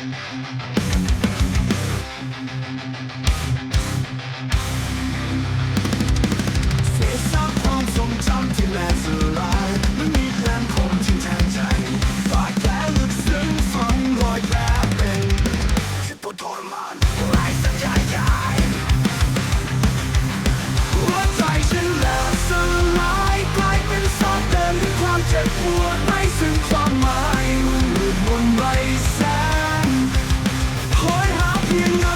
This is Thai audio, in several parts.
Thank you. you know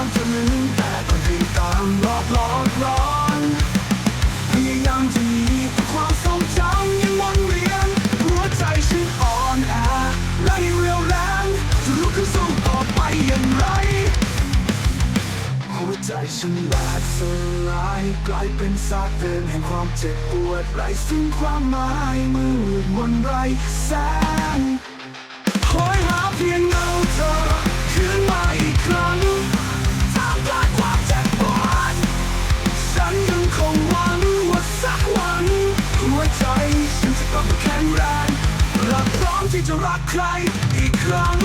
ามจะลืมแต่ก็ยังตามหลอกหลอกหลอนพยายามจะหนีแต่ความทรงจำยังวนเวียนหัวใจฉันอ่อนแอและยังเรียวแรงจะลุกขึ้นสู้ต่อไปอย่างไรหัวใจฉันแหลกสลายกลายเป็นซากเดินแห่งความเจ็บปวดไร้ซึ่งความหมายมืดมนไร้แสงคอยหาเพีย ใจ ฉันจะต้องแข็งแรงและพร้อมที่จะรักใครอีกครั้ง